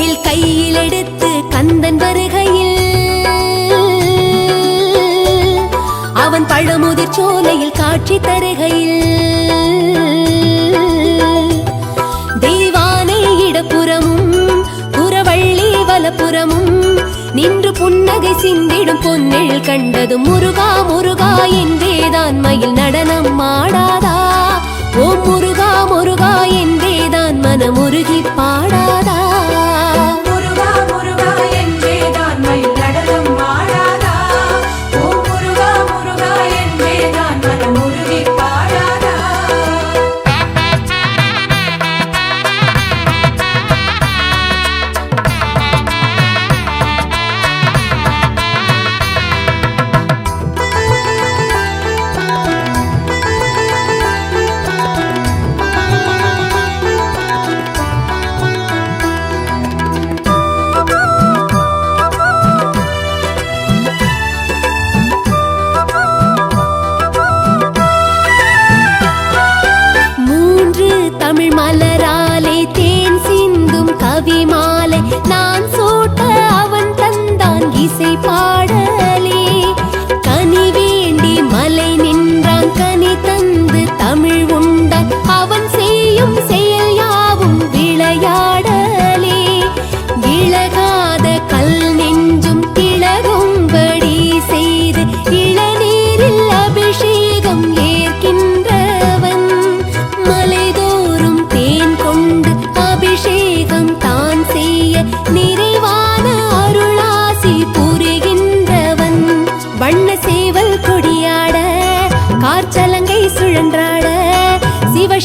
வேல் கையில் எடுத்து கந்தன் வருகையில். அவன் பழமுதிர் சோலையில் காட்சி தருகையில். தெய்வானை இடப்புறமும் புறவள்ளி வலப்புறமும் நின்று புன்னகை சிந்திடும் பொன்னில் கண்டது முருகா முருகா என் வேதான் மயில் நடனம் மாடாதா ஓ முருகா முருகா என் வேதான் மனமுருகிப்பா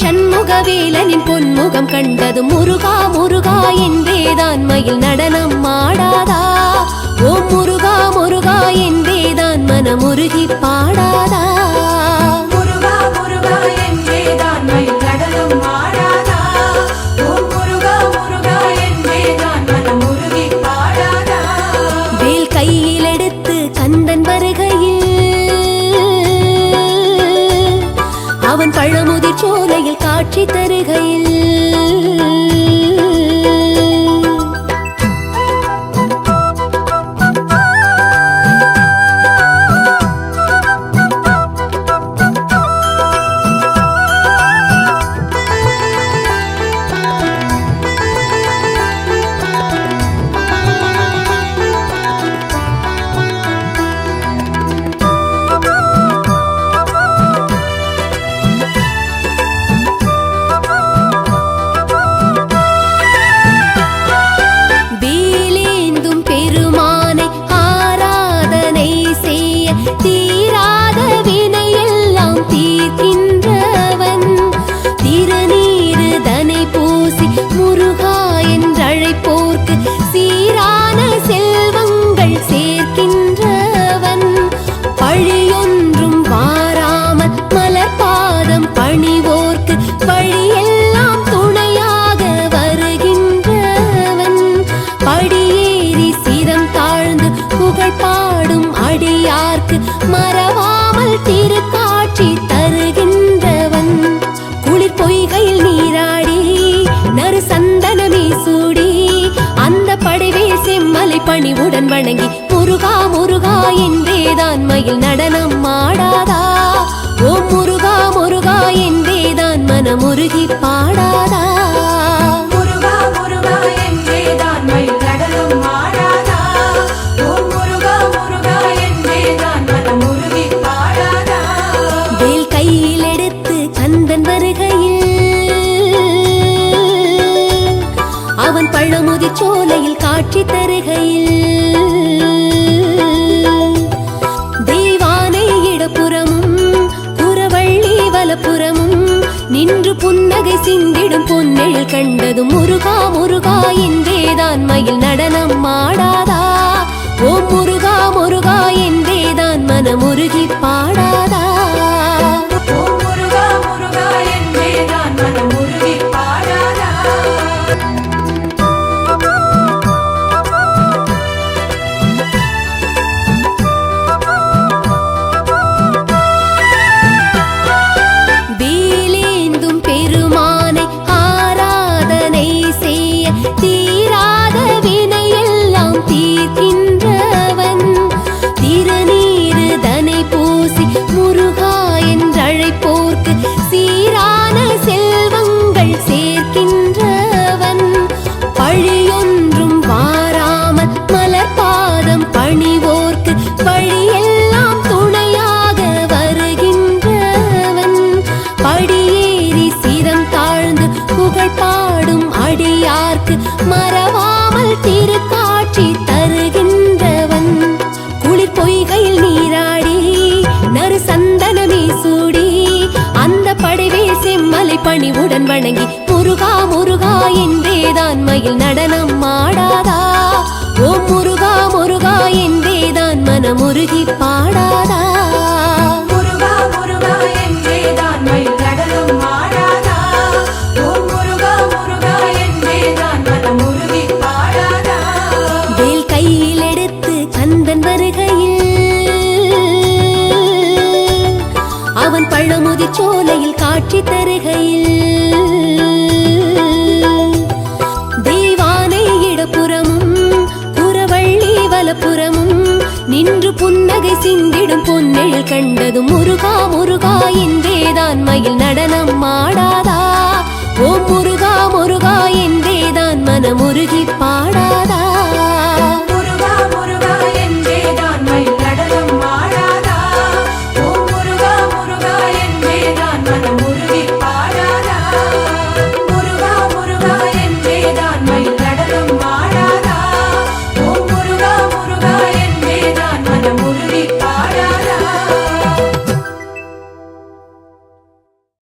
சண்முகவேலனின் பொன்முகம் கண்டது முருகா முருகா என் வேதான்மையில் நடனம் ஆடாதா? ஓ முருகா முருகா என் மனமுருகி பாடாதா? காட்சி தருகையில். மலையில் நடனம் ஆடாதா? ஓ முருகா முருகா என்றேதான் மனமுருகி படியேறி சிரம் தாழ்ந்து புகழ் பாடும் அடியார்க்கு மறவாமல் திருக்காட்சி தருகின்றவன். குளிர் பொய்கையில் நீராடி நறு சந்தனமே சூடி அந்த படைவே செம்மலை பணிவுடன் வணங்கி முருகா முருகா என்றேதான் மயில் நடனம் மாடாதா ஓ முருகா முருகா என்றேதான் மனமுருகி பாட